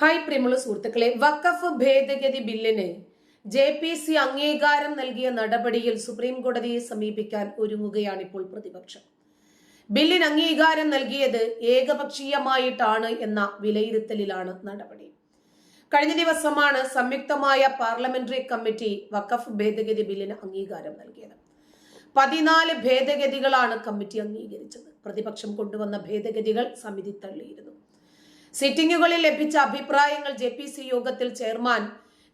Hi പ്രിയമുള്ള സുഹൃത്തുക്കളെ വഖഫ് ഭേദഗതി ബില്ലിന് ജെ പി സി അംഗീകാരം നൽകിയ നടപടിയിൽ സുപ്രീം കോടതിയെ സമീപിക്കാൻ ഒരുങ്ങുകയാണ് ഇപ്പോൾ പ്രതിപക്ഷം. ബില്ലിന് അംഗീകാരം നൽകിയത് ഏകപക്ഷീയമായിട്ടാണ് എന്ന വിലയിരുത്തലിലാണ് നടപടി. കഴിഞ്ഞ ദിവസമാണ് സംയുക്തമായ പാർലമെന്ററി കമ്മിറ്റി വഖഫ് ഭേദഗതി ബില്ലിന് അംഗീകാരം നൽകിയത്. പതിനാല് ഭേദഗതികളാണ് കമ്മിറ്റി അംഗീകരിച്ചത്. പ്രതിപക്ഷം കൊണ്ടുവന്ന ഭേദഗതികൾ സമിതി തള്ളിയിരുന്നു. സിറ്റിംഗുകളിൽ ലഭിച്ച അഭിപ്രായങ്ങൾ ജെ പി സി യോഗത്തിൽ ചെയർമാൻ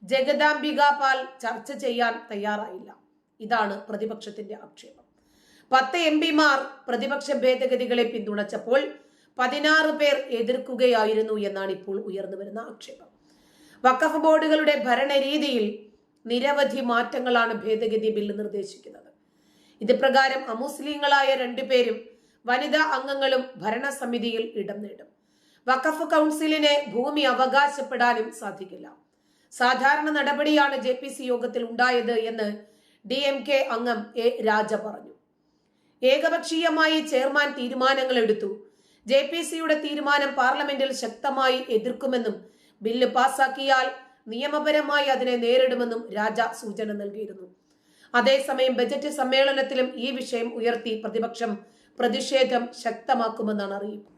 ജഗദാംബിക പാൽ ചർച്ച ചെയ്യാൻ തയ്യാറായില്ല. ഇതാണ് പ്രതിപക്ഷത്തിന്റെ ആക്ഷേപം. പത്ത് എം പിമാർ പ്രതിപക്ഷ ഭേദഗതികളെ പിന്തുണച്ചപ്പോൾ പതിനാറ് പേർ എതിർക്കുകയായിരുന്നു എന്നാണ് ഇപ്പോൾ ഉയർന്നു വരുന്ന ആക്ഷേപം. വഖഫ് ബോർഡുകളുടെ ഭരണരീതിയിൽ നിരവധി മാറ്റങ്ങളാണ് ഭേദഗതി ബില്ല് നിർദ്ദേശിക്കുന്നത്. ഇത് പ്രകാരം അമുസ്ലിങ്ങളായ രണ്ടുപേരും വനിതാ അംഗങ്ങളും ഭരണസമിതിയിൽ ഇടം നേടും. വഖഫ് കൗൺസിലിനെ ഭൂമി അവകാശപ്പെടാനും സാധിക്കില്ല. സാധാരണ നടപടിയാണ് ജെ പി സി യോഗത്തിൽ ഉണ്ടായത് എന്ന് ഡി എം കെ അംഗം എ രാജ പറഞ്ഞു. ഏകപക്ഷീയമായി ചെയർമാൻ തീരുമാനങ്ങൾ എടുത്തു. ജെ പി സിയുടെ തീരുമാനം പാർലമെന്റിൽ ശക്തമായി എതിർക്കുമെന്നും ബില്ല് പാസാക്കിയാൽ നിയമപരമായി അതിനെ നേരിടുമെന്നും രാജ സൂചന നൽകിയിരുന്നു. അതേസമയം ബജറ്റ് സമ്മേളനത്തിലും ഈ വിഷയം ഉയർത്തി പ്രതിപക്ഷം പ്രതിഷേധം ശക്തമാക്കുമെന്നാണ് അറിയിപ്പ്.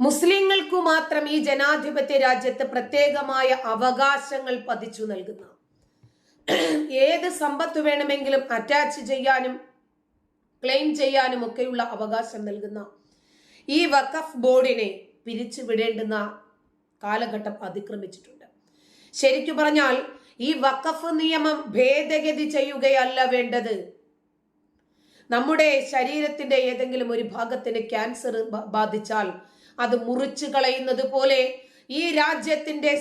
മുസ്ലിങ്ങൾക്കു മാത്രം ഈ ജനാധിപത്യ രാജ്യത്ത് പ്രത്യേകമായ അവകാശങ്ങൾ പതിച്ചു നൽകുന്ന. ഏത് സമ്പത്ത് വേണമെങ്കിലും അറ്റാച്ച് ചെയ്യാനും ക്ലെയിം ചെയ്യാനും ഒക്കെയുള്ള അവകാശം നൽകുന്ന ഈ വഖഫ് ബോർഡിനെ പിരിച്ചുവിടേണ്ടുന്ന കാലഘട്ടം അതിക്രമിച്ചിട്ടുണ്ട്. ശരിക്കു പറഞ്ഞാൽ ഈ വഖഫ് നിയമം ഭേദഗതി ചെയ്യുകയല്ല വേണ്ടത്. നമ്മുടെ ശരീരത്തിന്റെ ഏതെങ്കിലും ഒരു ഭാഗത്തിന് ക്യാൻസർ ബാധിച്ചാൽ അത് മുറിച്ചു കളയുന്നത് പോലെ ഈ രാജ്യത്തിന്റെ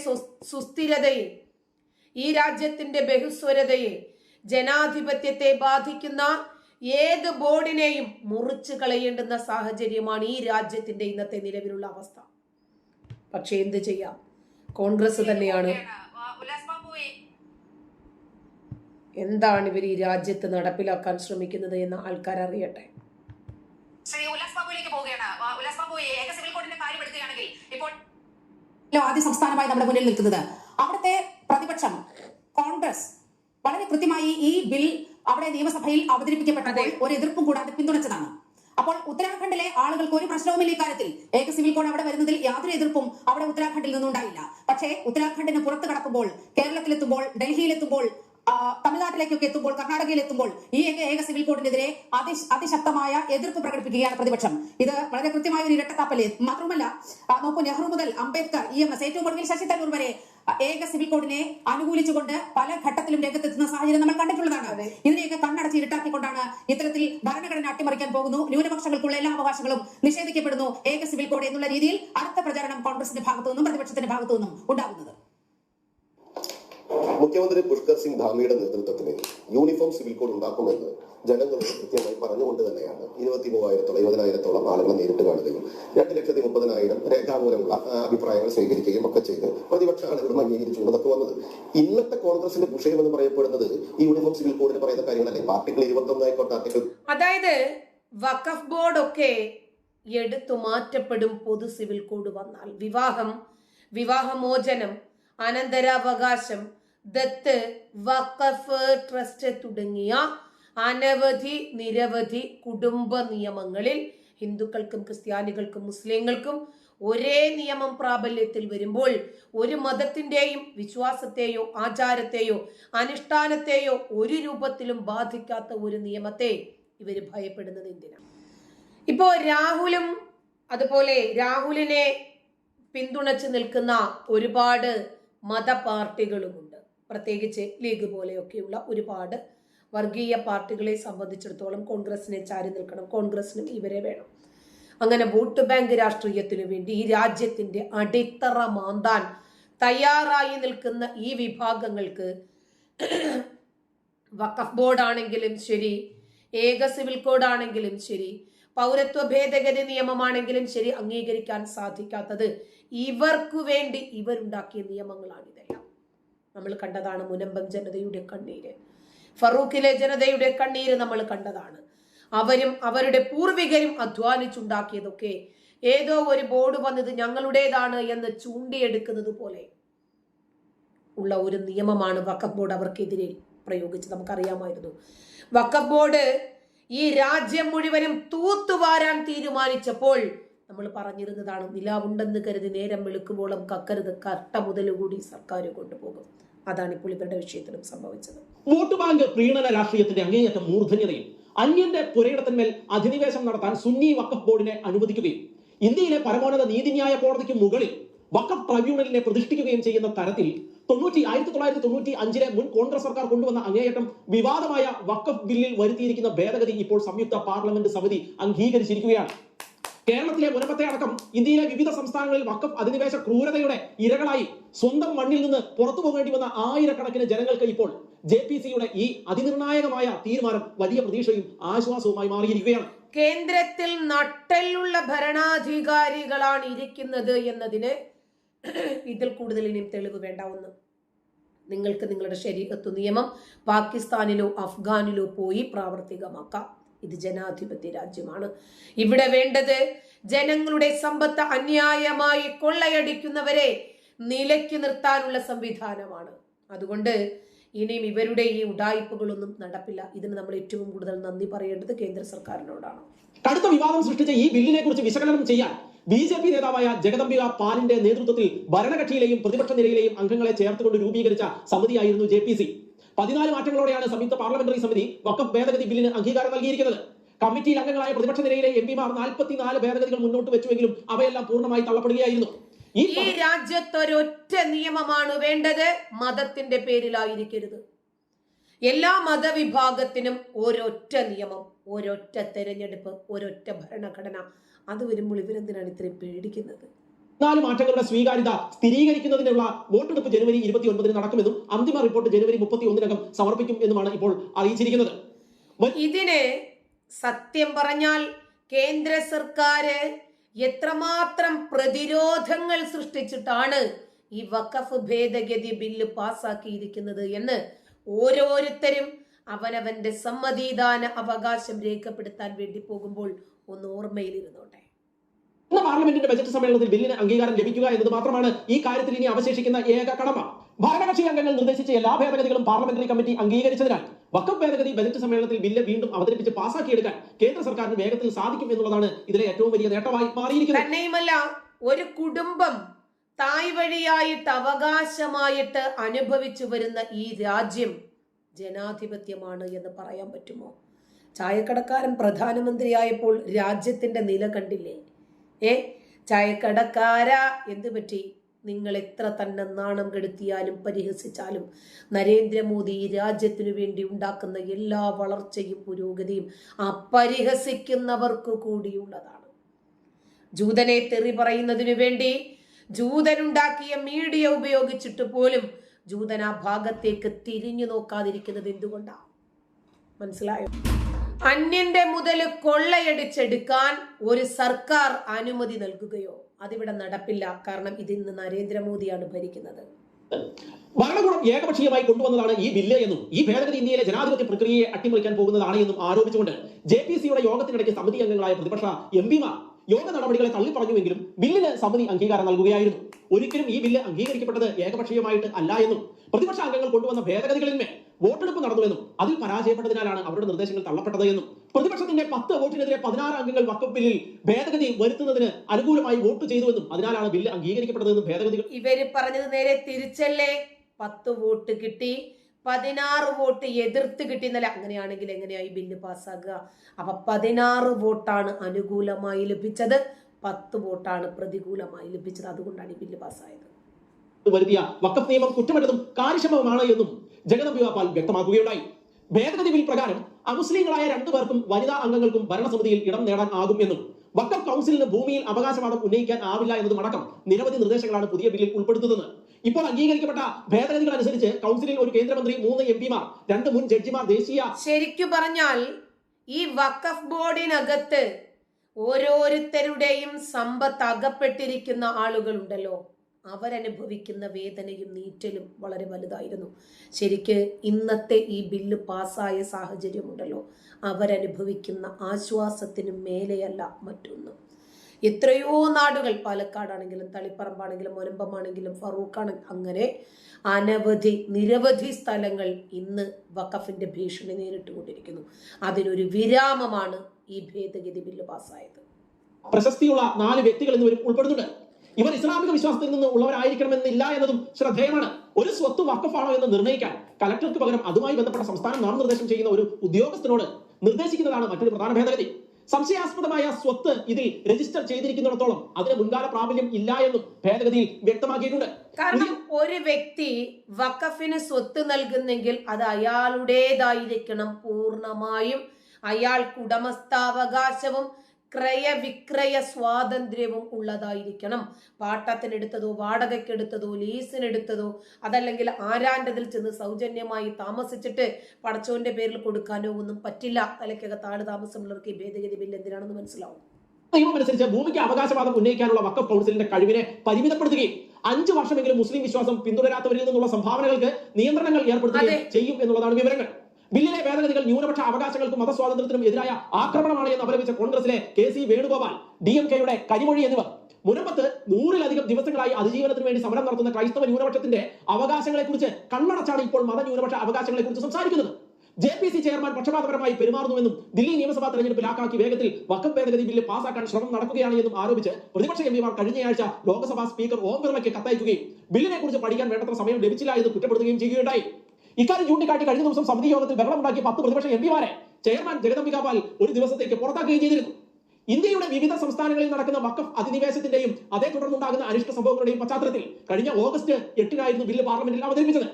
സുസ്ഥിരതയെ ഈ രാജ്യത്തിന്റെ ബഹുസ്വരതയെ ജനാധിപത്യത്തെ ബാധിക്കുന്ന ഏത് ബോർഡിനെയും മുറിച്ചു കളയേണ്ടുന്ന സാഹചര്യമാണ് ഈ രാജ്യത്തിന്റെ ഇന്നത്തെ നിലവിലുള്ള അവസ്ഥ. പക്ഷെ എന്ത് ചെയ്യാം? കോൺഗ്രസ് തന്നെയാണ്. എന്താണ് ഇവർ ഈ രാജ്യത്ത് നടപ്പിലാക്കാൻ ശ്രമിക്കുന്നത് എന്ന് ആൾക്കാർ അറിയട്ടെ ശ്രീ ആദ്യ സംസ്ഥാനമായി നമ്മുടെ മുന്നിൽ നിൽക്കുന്നത്. അവിടുത്തെ പ്രതിപക്ഷം കോൺഗ്രസ് വളരെ കൃത്യമായി ഈ ബിൽ അവിടെ നിയമസഭയിൽ അവതരിപ്പിക്കപ്പെട്ടപ്പോൾ ഒരു എതിർപ്പും കൂടാതെ പിന്തുണച്ചതാണ്. അപ്പോൾ ഉത്തരാഖണ്ഡിലെ ആളുകൾക്ക് ഒരു പ്രശ്നവുമില്ല ഇക്കാര്യത്തിൽ. ഏക സിവിൽ കോഡ് അവിടെ വരുന്നതിൽ യാതൊരു എതിർപ്പും അവിടെ ഉത്തരാഖണ്ഡിൽ നിന്നുണ്ടായില്ല. പക്ഷേ ഉത്തരാഖണ്ഡിന് പുറത്ത് കടക്കുമ്പോൾ കേരളത്തിലെത്തുമ്പോൾ ഡൽഹിയിലെത്തുമ്പോൾ തമിഴ്നാട്ടിലേക്കൊക്കെ എത്തുമ്പോൾ കർണാടകയിൽ എത്തുമ്പോൾ ഈ ഏക സിവിൽ കോഡിനെതിരെ അതി അതിശക്തമായ എതിർപ്പ് പ്രകടിപ്പിക്കുകയാണ് പ്രതിപക്ഷം. ഇത് വളരെ കൃത്യമായ ഒരു ഇരട്ടത്താപ്പല്ലേ? മാത്രമല്ല നോക്കൂ നെഹ്റു മുതൽ അംബേദ്കർ ഇ എം എസ് ഏറ്റവും ഒടുവിൽ ശശി തരൂർ വരെ ഏക സിവിൽ കോഡിനെ അനുകൂലിച്ചുകൊണ്ട് പല ഘട്ടത്തിലും രംഗത്തെത്തുന്ന സാഹചര്യം നമ്മൾ കണ്ടിട്ടുള്ളതാണ്. ഇതിനെയൊക്കെ കണ്ണടച്ച് ഇരുട്ടാക്കിക്കൊണ്ടാണ് ഇത്തരത്തിൽ ഭരണഘടന അട്ടിമറിക്കാൻ പോകുന്നു. ന്യൂനപക്ഷങ്ങൾക്കുള്ള എല്ലാ അവകാശങ്ങളും നിഷേധിക്കപ്പെടുന്നു. ഏക സിവിൽ കോഡ് എന്നുള്ള രീതിയിൽ അടുത്ത പ്രചാരണം കോൺഗ്രസിന്റെ ഭാഗത്തു നിന്നും പ്രതിപക്ഷത്തിന്റെ ഭാഗത്തു നിന്നും ഉണ്ടാകുന്നത്. മുഖ്യമന്ത്രി പുഷ്കർ സിംഗ് ധാമിയുടെ നേതൃത്വത്തിന് യൂണിഫോം സിവിൽ കോഡ് ഉണ്ടാക്കുമെന്ന് ജനങ്ങൾ കൃത്യമായി പറഞ്ഞുകൊണ്ട് തന്നെയാണ് ഇരുപത്തി മൂവായിരത്തോളം ഇരുപതിനായിരത്തോളം ആളുകളെ നേരിട്ട് കാണുകയും രണ്ട് ലക്ഷത്തി മുപ്പതിനായിരം രേഖാമൂലമുള്ള അഭിപ്രായങ്ങൾ സ്വീകരിക്കുകയും ഒക്കെ ചെയ്ത് പ്രതിപക്ഷ ആളുകളും അംഗീകരിച്ചുകൊണ്ടതൊക്കെ വന്നത്. ഇന്നത്തെ കോൺഗ്രസിന്റെ വിഷയം എന്ന് പറയപ്പെടുന്നത് ഈ യൂണിഫോം സിവിൽ കോഡിന് പറയുന്ന കാര്യങ്ങളല്ലേ? ആർട്ടിക്കിൾ ഇരുപത്തി ആയിക്കോട്ടെ ആർട്ടിക്കിൾ അതായത് വഖഫ് ബോർഡൊക്കെ എടുത്തു മാറ്റപ്പെടും പൊതു സിവിൽ കോഡ് വന്നാൽ. വിവാഹം വിവാഹമോചനം അനന്തരാവകാശം ദത്ത് വഖഫ് ട്രസ്റ്റ് തുടങ്ങിയ അനവധി നിരവധി കുടുംബ നിയമങ്ങളിൽ ഹിന്ദുക്കൾക്കും ക്രിസ്ത്യാനികൾക്കും മുസ്ലിങ്ങൾക്കും ഒരേ നിയമം പ്രാബല്യത്തിൽ വരുമ്പോൾ ഒരു മതത്തിന്റെയും വിശ്വാസത്തെയോ ആചാരത്തെയോ അനുഷ്ഠാനത്തെയോ ഒരു രൂപത്തിലും ബാധിക്കാത്ത ഒരു നിയമത്തെ ഇവർ ഭയപ്പെടുന്നത് എന്തിനാണ് ഇപ്പോ രാഹുലും അതുപോലെ രാഹുലിനെ പിന്തുണച്ച് നിൽക്കുന്ന ഒരുപാട് മതപാർട്ടികളുമുണ്ട്. പ്രത്യേകിച്ച് ലീഗ് പോലെയൊക്കെയുള്ള ഒരുപാട് വർഗീയ പാർട്ടികളെ സംബന്ധിച്ചിടത്തോളം കോൺഗ്രസിനെ ചാരി നിൽക്കണം. കോൺഗ്രസിനും ഇവരെ വേണം. അങ്ങനെ വോട്ട് ബാങ്ക് രാഷ്ട്രീയത്തിനു വേണ്ടി ഈ രാജ്യത്തിന്റെ അടിത്തറ മാന്താൻ തയ്യാറായി നിൽക്കുന്ന ഈ വിഭാഗങ്ങൾക്ക് വഖഫ് ബോർഡാണെങ്കിലും ശരി ഏക സിവിൽ കോഡ് ആണെങ്കിലും ശരി പൗരത്വ ഭേദഗതി നിയമമാണെങ്കിലും ശരി അംഗീകരിക്കാൻ സാധിക്കാത്തത് ഇവർക്കു വേണ്ടി ഇവരുണ്ടാക്കിയ നിയമങ്ങളാണിതെല്ലാം നമ്മൾ കണ്ടതാണ് മുനമ്പം ജനതയുടെ കണ്ണീര്. ഫറൂഖിലെ ജനതയുടെ കണ്ണീര് നമ്മൾ കണ്ടതാണ്. അവരും അവരുടെ പൂർവികരും അധ്വാനിച്ചുണ്ടാക്കിയതൊക്കെ ഏതോ ഒരു ബോർഡ് വന്നത് ഞങ്ങളുടേതാണ് എന്ന് ചൂണ്ടിയെടുക്കുന്നത് പോലെ ഉള്ള ഒരു നിയമമാണ് വഖഫ് ബോർഡ് അവർക്കെതിരെ പ്രയോഗിച്ച് നമുക്കറിയാമായിരുന്നു. വഖഫ് ബോർഡ് ഈ രാജ്യം മുഴുവനും തൂത്തുവാരാൻ തീരുമാനിച്ചപ്പോൾ നമ്മൾ പറഞ്ഞിരുന്നതാണ് നിലാവുണ്ടെന്ന് കരുതി നേരം വെളുക്കുമ്പോളം കക്കരുത് കട്ട മുതലുകൂടി സർക്കാർ കൊണ്ടുപോകും. അതാണ് ഇപ്പോൾ ഇവരുടെ വിഷയത്തിലും സംഭവിച്ചത്. വോട്ട് ബാങ്ക് പ്രീണന രാഷ്ട്രീയത്തിന്റെ അങ്ങേയറ്റം മൂർധന്യതയും അന്യന്റെ പുരയിടത്തിന്മേൽ അധിനിവേശം നടത്താൻ സുന്നി വക്കഫ് ബോർഡിനെ അനുവദിക്കുകയും ഇന്ത്യയിലെ പരമോന്നത നീതിന്യായ കോടതിക്ക് മുകളിൽ വക്കഫ് ട്രൈബ്യൂണലിനെ പ്രതിഷ്ഠിക്കുകയും ചെയ്യുന്ന തരത്തിൽ തൊണ്ണൂറ്റി ആയിരത്തി തൊള്ളായിരത്തി തൊണ്ണൂറ്റി അഞ്ചിലെ മുൻ കോൺഗ്രസ് സർക്കാർ കൊണ്ടുവന്ന അങ്ങേയറ്റം വിവാദമായ വക്കഫ് ബില്ലിൽ വരുത്തിയിരിക്കുന്ന ഭേദഗതി ഇപ്പോൾ സംയുക്ത പാർലമെന്റ് സമിതി അംഗീകരിച്ചിരിക്കുകയാണ്. കേരളത്തിലെ മുനപ്പത്തെ അടക്കം ഇന്ത്യയിലെ വിവിധ സംസ്ഥാനങ്ങളിൽ വക്കഫ് അധിനിവേശ ക്രൂരതയുടെ ഇരകളായി സ്വന്തം മണ്ണിൽ നിന്ന് പുറത്തു പോകേണ്ടി വന്ന ആയിരക്കണക്കിന് ജനങ്ങൾക്ക് ഇപ്പോൾ ജെ പി സിയുടെ ഈ അതിനിർണായകമായ തീരുമാനം വലിയ പ്രതീക്ഷയും ആശ്വാസവുമായി മാറിയിരിക്കുകയാണ്. കേന്ദ്രത്തിൽ നട്ടലുള്ള ഭരണാധികാരികളാണ് ഇരിക്കുന്നത് എന്നതിന് ഇതിൽ കൂടുതൽ ഇനിയും തെളിവ് വേണ്ട ഒന്ന്. നിങ്ങൾക്ക് നിങ്ങളുടെ ശരീരത്തു നിയമം പാകിസ്ഥാനിലോ അഫ്ഗാനിലോ പോയി പ്രാവർത്തികമാക്കാം. ഇത് ജനാധിപത്യ രാജ്യമാണ്. ഇവിടെ വേണ്ടത് ജനങ്ങളുടെ സമ്പത്ത് അന്യായമായി കൊള്ളയടിക്കുന്നവരെ നിലയ്ക്ക് നിർത്താനുള്ള സംവിധാനമാണ്. അതുകൊണ്ട് ഇനിയും ഇവരുടെ ഈ ഉടായ്പകളൊന്നും നടപ്പില്ല. ഇതിന് നമ്മൾ ഏറ്റവും കൂടുതൽ നന്ദി പറയേണ്ടത് കേന്ദ്ര സർക്കാരിനോടാണ്. കടുത്ത വിവാദം സൃഷ്ടിച്ച ഈ ബില്ലിനെ കുറിച്ച് വിശകലനം ചെയ്യാൻ ബി ജെ പി നേതാവായ ജഗദംബിക പാലിന്റെ നേതൃത്വത്തിൽ ഭരണകക്ഷിയിലെയും പ്രതിപക്ഷ നിരയിലെയും അംഗങ്ങളെ ചേർത്തുകൊണ്ട് രൂപീകരിച്ച സമിതിയായിരുന്നു ജെ പി സി. പതിനാല് മാറ്റങ്ങളോടെയാണ് സംയുക്ത പാർലമെന്ററി സമിതി വക്കഫ് ഭേദഗതി ബില്ലിന് അംഗീകാരം നൽകിയിരിക്കുന്നത്. കമ്മിറ്റിയിൽ അംഗങ്ങളായ പ്രതിപക്ഷ നിരയിലെ എം പിമാർ നാൽപ്പത്തിനാല് ഭേദഗതികൾ മുന്നോട്ട് വെച്ചുവെങ്കിലും അവയെല്ലാം പൂർണമായി തള്ളപ്പെടുകയായിരുന്നു. ഈ രാജ്യത്ത് ഒരൊറ്റ നിയമമാണ് വേണ്ടത്. മതത്തിന്റെ പേരിലായിരിക്കരുത്. എല്ലാ മതവിഭാഗത്തിനും ഒരൊറ്റ നിയമം ഒരൊറ്റ തെരഞ്ഞെടുപ്പ് ഒരൊറ്റ ഭരണഘടന. അത് വരുമ്പോൾ ഇവരെന്തിനാണ് ഇത്രയും പേടിക്കുന്നത്? നാല് മാറ്റങ്ങളുടെ സ്വീകാര്യത സ്ഥിരീകരിക്കുന്നതിനുള്ള വോട്ടെടുപ്പ് ജനുവരി ഇരുപത്തി ഒൻപതിന് നടക്കുമെന്നും അന്തിമ റിപ്പോർട്ട് ജനുവരി മുപ്പത്തി ഒന്നിനകം സമർപ്പിക്കും എന്നുമാണ് ഇപ്പോൾ അറിയിച്ചിരിക്കുന്നത്. ഇതിന് സത്യം പറഞ്ഞാൽ കേന്ദ്ര സർക്കാർ എത്രമാത്രം പ്രതിരോധങ്ങൾ സൃഷ്ടിച്ചിട്ടാണ് ഈ വഖഫ് ഭേദഗതി ബില്ല് പാസ്സാക്കിയിരിക്കുന്നത് എന്ന് ഓരോരുത്തരും അവനവന്റെ സമ്മതിദാന അവകാശം രേഖപ്പെടുത്താൻ വേണ്ടി പോകുമ്പോൾ ഒന്ന് ഓർമ്മയിലിരുന്നോട്ടെ. ഇന്ന് പാർലമെന്റിന്റെ ബജറ്റ് സമ്മേളനത്തിൽ ബില്ലിന് അംഗീകാരം ലഭിക്കുക എന്നത് മാത്രമാണ് ഈ കാര്യത്തിൽ ഇനി അവശേഷിക്കുന്ന ഏക കടമ. ഭരണകക്ഷി അംഗങ്ങൾ നിർദ്ദേശിച്ച എല്ലാ ഭേദഗതികളും പാർലമെന്ററി കമ്മിറ്റി അംഗീകരിച്ചതിനാൽ വക്കം ഭേദഗതി ബജറ്റ് സമ്മേളനത്തിൽ ബില്ല് വീണ്ടും അവതരിപ്പിച്ച് പാസാക്കിയെടുക്കാൻ കേന്ദ്ര സർക്കാരിന് വേഗത്തിൽ സാധിക്കും എന്നുള്ളതാണ് ഇതിലെ ഏറ്റവും വലിയ നേട്ടമായി മാറിയിരിക്കുന്നത്. ഒരു കുടുംബം തായ് വഴിയായിട്ട് അവകാശമായിട്ട് അനുഭവിച്ചു വരുന്ന ഈ രാജ്യം ജനാധിപത്യമാണ് എന്ന് പറയാൻ പറ്റുമോ? ചായക്കടക്കാരൻ പ്രധാനമന്ത്രിയായപ്പോൾ രാജ്യത്തിന്റെ നില കണ്ടില്ലേ? ഏ ചായക്കടക്കാര. എന്തു പറ്റി? നിങ്ങൾ എത്ര തന്നെ നാണം കെടുത്തിയാലും പരിഹസിച്ചാലും നരേന്ദ്രമോദി രാജ്യത്തിനു വേണ്ടി ഉണ്ടാക്കുന്ന എല്ലാ വളർച്ചയും പുരോഗതിയും ആ പരിഹസിക്കുന്നവർക്ക് കൂടിയുള്ളതാണ്. ജൂതനെ തെറി പറയുന്നതിനു വേണ്ടി ജൂതനുണ്ടാക്കിയ മീഡിയ ഉപയോഗിച്ചിട്ട് പോലും ജൂതൻ ആ ഭാഗത്തേക്ക് തിരിഞ്ഞു നോക്കാതിരിക്കുന്നത് എന്തുകൊണ്ടാണ് മനസ്സിലായോ? അന്യന്റെ മുതൽ കൊള്ളയടിച്ചെടുക്കാൻ ഒരു സർക്കാർ അനുമതി നൽകുകയോ? അതിവിടെ നടപ്പില്ല. കാരണം ഇത് ഇന്ന് നരേന്ദ്രമോദിയാണ് ഭരിക്കുന്നത്. ഭരണകൂടം ഏകപക്ഷീയമായി കൊണ്ടുവന്നതാണ് ഈ ബില്ല് എന്നും ഈ ഭേദഗതി ഇന്ത്യയിലെ ജനാധിപത്യ പ്രക്രിയയെ അട്ടിമറിക്കാൻ പോകുന്നതാണ് എന്നും ആരോപിച്ചുകൊണ്ട് ജെ പി സിയുടെ യോഗത്തിനിടയ്ക്ക് സമിതി അംഗങ്ങളായ പ്രതിപക്ഷ എം പിമാർ യോഗ നടപടികളെ തള്ളിപ്പറഞ്ഞുവെങ്കിലും ബില്ലിന് സമിതി അംഗീകാരം നൽകുകയായിരുന്നു. ഒരിക്കലും ഈ ബില്ല് അംഗീകരിക്കപ്പെട്ടത് ഏകപക്ഷീയമായിട്ട് അല്ല എന്നും പ്രതിപക്ഷ അംഗങ്ങൾ കൊണ്ടുവന്ന ഭേദഗതികളിന്മേൽ വോട്ടെടുപ്പ് നടന്നുവെന്നും അതിൽ പരാജയപ്പെട്ടതിനാലാണ് അവരുടെ നിർദ്ദേശങ്ങൾ തള്ളപ്പെട്ടത് എന്നും പ്രതിപക്ഷത്തിന്റെ പത്ത് വോട്ടിനെതിരെ പതിനാറ് അംഗങ്ങൾ വക്കഫ് ബില്ലിൽ ഭേദഗതി വരുത്തുന്നതിന് അനുകൂലമായി വോട്ട് ചെയ്തുവെന്നും അതിനാലാണ് ബില്ല് അംഗീകരിക്കപ്പെട്ടതെന്നും ഭേദഗതികൾ ഇവർ പറഞ്ഞത് നേരെ തിരിച്ചല്ലേ? പത്ത് വോട്ട് കിട്ടി പതിനാറ് വോട്ട് എതിർത്ത് കിട്ടി എന്നല്ല. അങ്ങനെയാണെങ്കിൽ എങ്ങനെയായി ബില്ല് പാസ്സാക്കുക അപ്പൊ പതിനാറ് വോട്ടാണ് അനുകൂലമായി ലഭിച്ചത്. പത്ത് വോട്ടാണ് പ്രതികൂലമായി ലഭിച്ചത്. അതുകൊണ്ടാണ് ഈ ബില്ല് പാസ്സായത്. വരുത്തിയ വക്കഫ് നിയമം കുറ്റമറ്റതും കാര്യക്ഷമവുമാണ് എന്നും ജഗദംബിക പാൽ വ്യക്തമാക്കുകയുണ്ടായി. ഭേദഗതി ബിൽ പ്രകാരം അമുസ്ലിങ്ങളായ രണ്ടു പേർക്കും വനിതാ അംഗങ്ങൾക്കും ഭരണസമിതിയിൽ ഇടം നേടാൻ ആകും എന്നും വക്കഫ് കൗൺസിലിന് ഭൂമിയിൽ അവകാശവാദം ഉന്നയിക്കാൻ ആവില്ല എന്നതും അടക്കം നിരവധി നിർദ്ദേശങ്ങളാണ് പുതിയ ബില്ലിൽ ഉൾപ്പെടുത്തുന്നത്. ഇപ്പോൾ അംഗീകരിക്കപ്പെട്ട ഭേദഗതികൾ അനുസരിച്ച് കൗൺസിലിൽ ഒരു കേന്ദ്രമന്ത്രി മൂന്ന് എം പിമാർ രണ്ട് മുൻ ജഡ്ജിമാർ ദേശീയ ശരിക്കു പറഞ്ഞാൽ ഈ വക്കഫ് ബോർഡിനകത്ത് ഓരോരുത്തരുടെയും സമ്പത്ത് അകപ്പെട്ടിരിക്കുന്ന ആളുകളുണ്ടല്ലോ. അവരനുഭവിക്കുന്ന വേദനയും നീറ്റലും വളരെ വലുതായിരുന്നു. ശരിക്ക് ഇന്നത്തെ ഈ ബില്ല് പാസ്സായ സാഹചര്യമുണ്ടല്ലോ. അവരനുഭവിക്കുന്ന ആശ്വാസത്തിനും മേലെയല്ല മറ്റൊന്നും. എത്രയോ നാടുകൾ പാലക്കാടാണെങ്കിലും തളിപ്പറമ്പാണെങ്കിലും മുനമ്പമാണെങ്കിലും ഫറൂഖാണ് അങ്ങനെ അനവധി നിരവധി സ്ഥലങ്ങൾ ഇന്ന് വഖഫിന്റെ ഭീഷണി നേരിട്ടുകൊണ്ടിരിക്കുന്നു. അതിനൊരു വിരാമമാണ് ഈ ഭേദഗതി ബില്ല് പാസ്സായത്. പ്രശസ്തിയുള്ള നാല് വ്യക്തികൾ എന്നിവരും ഉൾപ്പെടുന്നുണ്ട്. ഇവർ ഇസ്ലാമിക വിശ്വാസത്തിൽ നിന്ന് ഉള്ളവരായിരിക്കണമെന്നില്ല എന്നതും ശ്രദ്ധേയമാണ്. ഒരു സ്വത്ത് വക്കഫാണോ എന്ന് നിർണയിക്കാൻ കലക്ടർക്ക് പകരം അതുമായി ബന്ധപ്പെട്ട സംസ്ഥാനം നാമനിർദ്ദേശം ചെയ്യുന്ന ഒരു ഉദ്യോഗസ്ഥനോട് നിർദ്ദേശിക്കുന്നതാണ് മറ്റൊരു പ്രധാന ഭേദഗതി. സംശയാസ്പദമായ സ്വത്ത് ഇതിൽ രജിസ്റ്റർ ചെയ്തിരിക്കുന്നിടത്തോളം അതിന് മുൻകാല പ്രാബല്യം ഇല്ല എന്നും ഭേദഗതിയിൽ വ്യക്തമാക്കിയിട്ടുണ്ട്. കാരണം ഒരു വ്യക്തി വക്കഫിന് സ്വത്ത് നൽകുന്നെങ്കിൽ അത് അയാളുടേതായിരിക്കണം പൂർണമായും. അയാൾക്ക് ഉടമസ്ഥാവകാശവും ക്രയവിക്രയ സ്വാതന്ത്ര്യവും ഉള്ളതായിരിക്കണം. പാട്ടത്തിനെടുത്തതോ വാടകയ്ക്കെടുത്തതോ ലീസിനെടുത്തതോ അതല്ലെങ്കിൽ ആരാന്റെതിൽ ചെന്ന് സൗജന്യമായി താമസിച്ചിട്ട് പടച്ചോന്റെ പേരിൽ കൊടുക്കാനോ ഒന്നും പറ്റില്ല. തലയ്ക്കകത്ത് ആട് താമസമുള്ളവർക്ക് ഈ ഭേദഗതി ബില്ല് എന്തിനാണെന്ന് മനസ്സിലാവും. നിയമം അനുസരിച്ച് ഭൂമിക്ക് അവകാശവാദം ഉന്നയിക്കാനുള്ള വക്കഫ് കൗൺസിലിന്റെ കഴിവിനെ പരിമിതപ്പെടുത്തുകയും അഞ്ചു വർഷമെങ്കിലും മുസ്ലിം വിശ്വാസം പിന്തുടരാത്തവരിൽ നിന്നുള്ള സംഭാവനകൾക്ക് നിയന്ത്രണങ്ങൾ ഏർപ്പെടുത്തുകയും. ചെയ്യും എന്നുള്ളതാണ് വിവരങ്ങൾ. ബില്ലിലെ ഭേദഗതികൾ ന്യൂനപക്ഷ അവകാശങ്ങൾക്കും മതസ്വാതന്ത്ര്യത്തിനും എതിരായ ആക്രമണമാണ് എന്ന് അപലപിച്ച കോൺഗ്രസിലെ K C Venugopal D M കെയുടെ കരിമൊഴി എന്നിവർ. മുനമ്പത്ത് നൂറിലധികം ദിവസങ്ങളായി അതിജീവനത്തിന് വേണ്ടി സമരം നടത്തുന്ന ക്രൈസ്തവ ന്യൂനപക്ഷത്തിന്റെ അവകാശങ്ങളെ കുറിച്ച് കണ്ണടച്ചാണ് ഇപ്പോൾ മത ന്യൂനപക്ഷ അവകാശങ്ങളെ കുറിച്ച് സംസാരിക്കുന്നത്. ജെ പി സി ചെയർമാൻ പക്ഷപാതപരമായി പെരുമാറുന്നുവെന്നും ദില്ലി നിയമസഭാ തെരഞ്ഞെടുപ്പ് ലാക്കാക്കി വേഗത്തിൽ വക്കം ഭേദഗതി ബില്ല് പാസാക്കാൻ ശ്രമം നടക്കുകയാണ് എന്നും ആരോപിച്ച് പ്രതിപക്ഷ എം പിമാർ കഴിഞ്ഞയാഴ്ച ലോക്സഭാ സ്പീക്കർ ഓം ബിർമയ്ക്ക് കത്തയക്കുകയും ബില്ലിനെ കുറിച്ച് പഠിക്കാൻ വേണ്ടത്ര സമയം ലഭിച്ചില്ല എന്ന് കുറ്റപ്പെടുത്തുകയും ചെയ്യുകയുണ്ടായി. ഇക്കാര്യം ചൂണ്ടിക്കാട്ടി കഴിഞ്ഞ ദിവസം സമിതി യോഗത്തിൽ ബഹളമുണ്ടാക്കിയ പത്ത് പ്രതിപക്ഷ എം പിമാരെ ചെയർമാൻ ജഗദംബിക പാൽ ഒരു ദിവസത്തേക്ക് പുറത്താക്കുകയും ചെയ്തിരുന്നു. ഇന്ത്യയുടെ വിവിധ സംസ്ഥാനങ്ങളിൽ നടക്കുന്ന വക്കഫ് അധിനിവേശത്തിന്റെയും അതേ തുടർന്നുണ്ടാകുന്ന അനിഷ്ട സംഭവങ്ങളുടെയും പശ്ചാത്തലത്തിൽ കഴിഞ്ഞ ഓഗസ്റ്റ് എട്ടിനായിരുന്നു ബില്ല് പാർലമെന്റിൽ അവതരിപ്പിച്ചത്.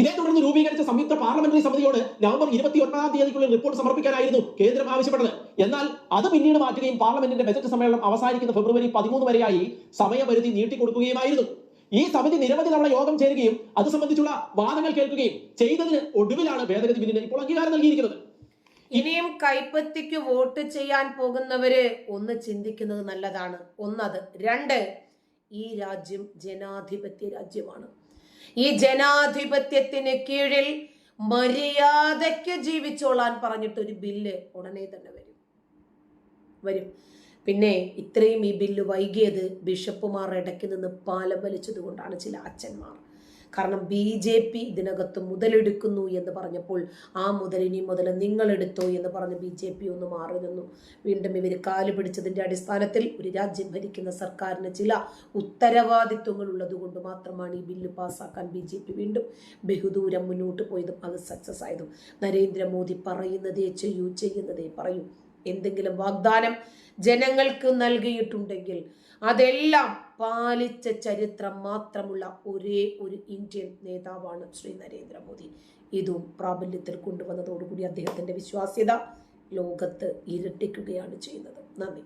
ഇതേ തുടർന്ന് രൂപീകരിച്ച സംയുക്ത പാർലമെന്ററി സമിതിയോട് നവംബർ ഇരുപത്തി ഒൻപതാം തീയതിക്കുള്ളിൽ റിപ്പോർട്ട് സമർപ്പിക്കാനായിരുന്നു കേന്ദ്രം ആവശ്യപ്പെട്ടത്. എന്നാൽ അത് പിന്നീട് മാറ്റുകയും പാർലമെന്റിന്റെ ബജറ്റ് സമ്മേളനം അവസാനിക്കുന്ന ഫെബ്രുവരി പതിമൂന്ന് വരെയായി സമയപരിധി നീട്ടിക്കൊടുക്കുകയുമായിരുന്നു. ഈ സമിതി നിരവധി തവണ യോഗം ചേരുകയും അത് സംബന്ധിച്ചുള്ള വാദങ്ങൾ കേൾക്കുകയും ചെയ്തതിന് ഒടുവിലാണ് ഭേദഗതി ബില്ലിന് ഇപ്പോൾ അംഗീകാരം നൽകിയിരിക്കുന്നത്. ഇനിയും കൈപ്പത്തിക്ക് വോട്ട് ചെയ്യാൻ പോകുന്നവര് ഒന്ന് ചിന്തിക്കുന്നത് നല്ലതാണ്. ഒന്നത്. രണ്ട് ഈ രാജ്യം ജനാധിപത്യ രാജ്യമാണ്. ഈ ജനാധിപത്യത്തിന് കീഴിൽ മര്യാദയ്ക്ക് ജീവിച്ചോളാൻ പറഞ്ഞിട്ടൊരു ബില്ല് ഉടനെ തന്നെ വരും. വരും. പിന്നെ ഇത്രയും ഈ ബില്ല് വൈകിയത് ബിഷപ്പുമാർ ഇടയ്ക്ക് നിന്ന് പാലം വലിച്ചത് കൊണ്ടാണ് ചില അച്ഛന്മാർ. കാരണം ബി ജെ പി ഇതിനകത്ത് മുതലെടുക്കുന്നു എന്ന് പറഞ്ഞപ്പോൾ ആ മുതലിനി മുതൽ നിങ്ങളെടുത്തോ എന്ന് പറഞ്ഞ് ബി ജെ പി ഒന്ന് മാറി നിന്നു. വീണ്ടും ഇവർ കാൽ പിടിച്ചതിന്റെ അടിസ്ഥാനത്തിൽ ഒരു രാജ്യം ഭരിക്കുന്ന സർക്കാരിന് ചില ഉത്തരവാദിത്വങ്ങൾ ഉള്ളതുകൊണ്ട് മാത്രമാണ് ഈ ബില്ല് പാസ്സാക്കാൻ ബി ജെ പി വീണ്ടും ബഹുദൂരം മുന്നോട്ട് പോയതും അത് സക്സസ് ആയതും. നരേന്ദ്രമോദി പറയുന്നതേ ചെയ്യൂ ചെയ്യുന്നതേ പറയൂ. എന്തെങ്കിലും വാഗ്ദാനം ജനങ്ങൾക്ക് നൽകിയിട്ടുണ്ടെങ്കിൽ അതെല്ലാം പാലിച്ച ചരിത്രം മാത്രമുള്ള ഒരേ ഒരു ഇന്ത്യൻ നേതാവാണ് ശ്രീ നരേന്ദ്രമോദി. ഇതും പ്രാബല്യത്തിൽ കൊണ്ടുവന്നതോടുകൂടി അദ്ദേഹത്തിന്റെ വിശ്വാസ്യത ലോകത്ത് ഇരട്ടിക്കുകയാണ് ചെയ്യുന്നത്. നന്ദി.